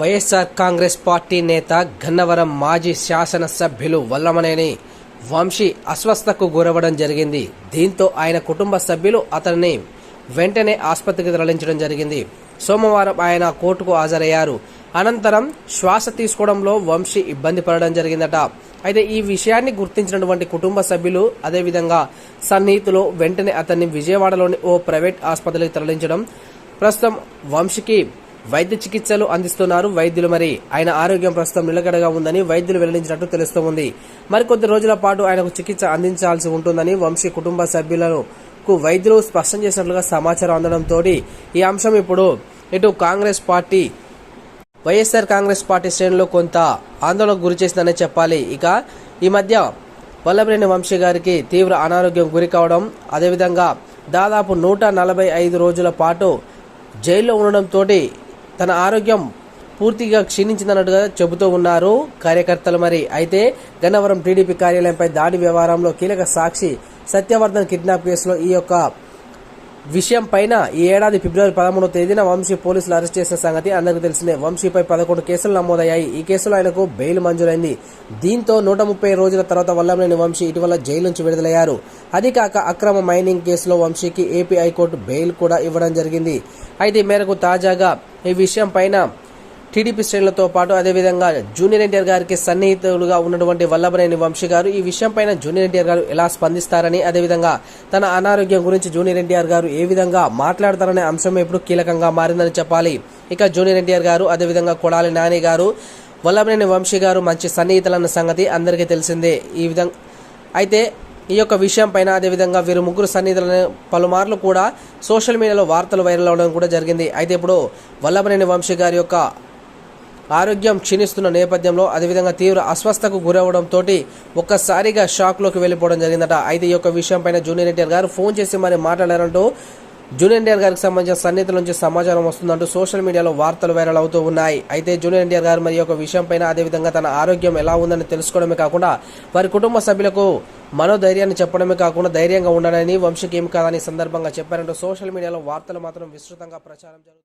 YSR Congress party నేత గన్నవరం మాజీ శాసనసభ్యులు వల్లమనేని వంశీ అస్వస్థకు గురవడం జరిగింది. దీంతో ఆయన కుటుంబ సభ్యులు అతన్ని వెంటనే ఆసుపత్రికి తరలించడం జరిగింది. సోమవారం ఆయన కోర్టుకు హాజరయ్యారు. అనంతరం శ్వాస తీసుకోవడంలో వంశీ ఇబ్బంది పడడం జరిగిందట. అయితే ఈ విషయాన్ని గుర్తించినటువంటి కుటుంబ సభ్యులు అదేవిధంగా సన్నిహితులు వెంటనే అతన్ని విజయవాడలోని ఓ ప్రైవేట్ ఆసుపత్రికి తరలించడం. ప్రస్తుతం వంశీకి వైద్య చికిత్సలు అందిస్తున్నారు వైద్యులు మరి. ఆయన ఆరోగ్యం ప్రస్తుతం నిలకడగా ఉందని వైద్యులు వెల్లడించినట్టు తెలుస్తోంది. మరికొద్ది రోజుల పాటు ఆయనకు చికిత్స అందించాల్సి ఉంటుందని వంశీ కుటుంబ సభ్యులకు వైద్యులు స్పష్టం చేసినట్లుగా సమాచారం అందడంతో ఈ అంశం ఇప్పుడు ఇటు కాంగ్రెస్ పార్టీ వైఎస్ఆర్ కాంగ్రెస్ పార్టీ శ్రేణులు కొంత ఆందోళనకు గురి చేసిందనే చెప్పాలి. ఇక ఈ మధ్య వల్లభనేని వంశీ గారికి తీవ్ర అనారోగ్యం గురి కావడం అదేవిధంగా దాదాపు నూట నలభై ఐదు రోజుల పాటు జైల్లో ఉండడంతో తన ఆరోగ్యం పూర్తిగా క్షీణించిందన్నట్టుగా చెబుతూ ఉన్నారు కార్యకర్తలు మరి. అయితే గన్నవరం టీడీపీ కార్యాలయంపై దాడి వ్యవహారంలో కీలక సాక్షి సత్యవర్ధన్ కిడ్నాప్ కేసులో ఈ యొక్క విషయం పైన ఈ ఏడాది ఫిబ్రవరి పదమూడవ తేదీన వంశీ పోలీసులు అరెస్ట్ చేసిన సంగతి అందరికీ తెలిసిందే. వంశీపై పదకొండు కేసులు నమోదయ్యాయి. ఈ కేసులో ఆయనకు బెయిల్ మంజూరైంది. దీంతో నూట ముప్పై రోజుల తర్వాత వల్లంలేని వంశీ ఇటీవల జైలు నుంచి విడుదలయ్యారు. అది కాక అక్రమ మైనింగ్ కేసులో వంశీకి ఏపీ హైకోర్టు బెయిల్ కూడా ఇవ్వడం జరిగింది. అయితే ఈ మేరకు తాజాగా ఈ విషయం పైన టీడీపీ శ్రేణులతో పాటు అదేవిధంగా జూనియర్ ఎన్టీఆర్ గారికి సన్నిహితులుగా ఉన్నటువంటి వల్లభనేని వంశీ గారు ఈ విషయం పైన జూనియర్ ఎన్టీఆర్ గారు ఎలా స్పందిస్తారని అదేవిధంగా తన అనారోగ్యం గురించి జూనియర్ ఎన్టీఆర్ గారు ఏ విధంగా మాట్లాడతారనే అంశం ఇప్పుడు కీలకంగా మారిందని చెప్పాలి. ఇక జూనియర్ ఎన్టీఆర్ గారు అదేవిధంగా కొడాలి నాని గారు వల్లభనేని వంశీ గారు మంచి సన్నిహితులన్న సంగతి అందరికీ తెలిసిందే. ఈ విధంగా అయితే ఈ యొక్క విషయం పైన అదేవిధంగా వీరు ముగ్గురు సన్నిధులను పలుమార్లు కూడా సోషల్ మీడియాలో వార్తలు వైరల్ అవడం కూడా జరిగింది. అయితే ఇప్పుడు వల్లభనేని వంశీ గారి యొక్క ఆరోగ్యం క్షీణిస్తున్న నేపథ్యంలో అదేవిధంగా తీవ్ర అస్వస్థకు గురవడంతో ఒక్కసారిగా షాక్లోకి వెళ్ళిపోవడం జరిగిందట. అయితే ఈ యొక్క విషయం పైన జూనియర్ ఎన్టీఆర్ గారు ఫోన్ చేసి మరి మాట్లాడారంటూ జూనియర్ ఎన్టీఆర్ గారికి సంబంధించిన సన్నిహితుల నుంచి సమాచారం వస్తుందంటూ సోషల్ మీడియాలో వార్తలు వైరల్ అవుతూ ఉన్నాయి. అయితే జూనియర్ ఎన్టీఆర్ గారు మరి యొక్క విషయంపైన అదేవిధంగా తన ఆరోగ్యం ఎలా ఉందని తెలుసుకోవడమే కాకుండా వారి కుటుంబ సభ్యులకు మనోధైర్యాన్ని చెప్పడమే కాకుండా ధైర్యంగా ఉండాలని వంశీకి ఏం కాదని సందర్భంగా చెప్పారంటూ సోషల్ మీడియాలో వార్తలు మాత్రం విస్తృతంగా ప్రచారం జరుగుతుంది